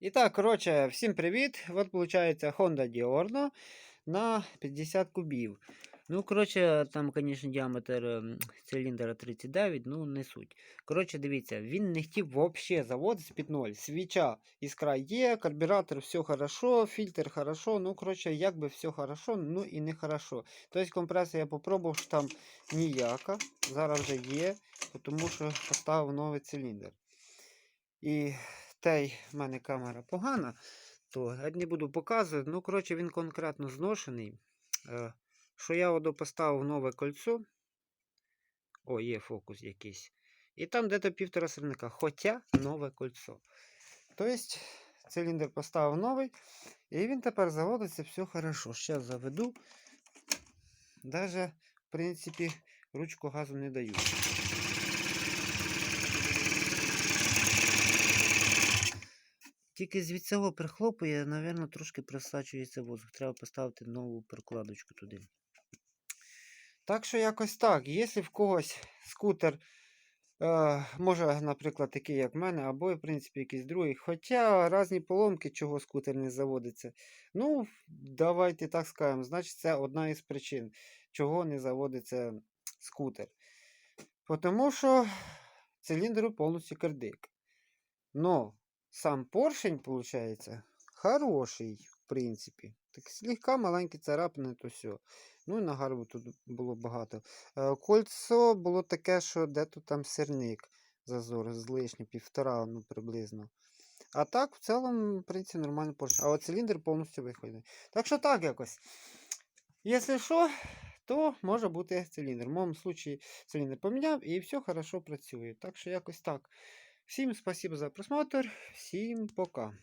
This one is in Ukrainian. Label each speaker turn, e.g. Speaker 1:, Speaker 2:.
Speaker 1: І так, коротше, всім привіт. От виходить Honda Diorno на 50 кубів. Ну, коротше, там, звісно, діаметр циліндра 39, ну не суть. Коротше, дивіться, він не хотів взагалі заводитись під ноль. Свіча іскра є, карбюратор все хорошо, фільтр хорошо. Ну, коротше, якби все хорошо, ну і не хорошо. Тобто компресія я попробував, що там ніяка. Зараз вже є, тому що поставив новий циліндр. І той в мене камера погана, то я не буду показувати. Ну, коротше, він конкретно зношений. Е, Що я одо поставив нове кольцо. О, є фокус якийсь. І там де-то півтора сирника. Хоча нове кольцо. Тобто, циліндр поставив новий. І він тепер заводиться все хорошо. Зараз заведу. Даже, в принципі, ручку газу не даю. Тільки з цього прихлопує, напевно, трошки просачується воздух. Треба поставити нову прокладочку туди. Так що якось так. Якщо в когось скутер, е, може, наприклад, такий, як в мене, або, в принципі, якийсь другий. Хоча різні поломки, чого скутер не заводиться. Ну, давайте так скажемо. Значить, це одна із причин, чого не заводиться скутер. Тому що циліндру повністю кирдик. Но сам поршень, виходить, хороший, в принципі. Так слегка маленький царапини, то все. Ну і на гарбу тут було багато. Е, Кольцо було таке, що де-то там сирник зазор, з лишні, півтора, ну приблизно. А так, в цілому, в принципі, нормальний поршень. А от циліндр повністю виходить. Так що так якось. Якщо що, то може бути циліндр. В моєму випадку циліндр поміняв і все хорошо працює. Так що якось так. Всім спасибо за просмотр, всім пока.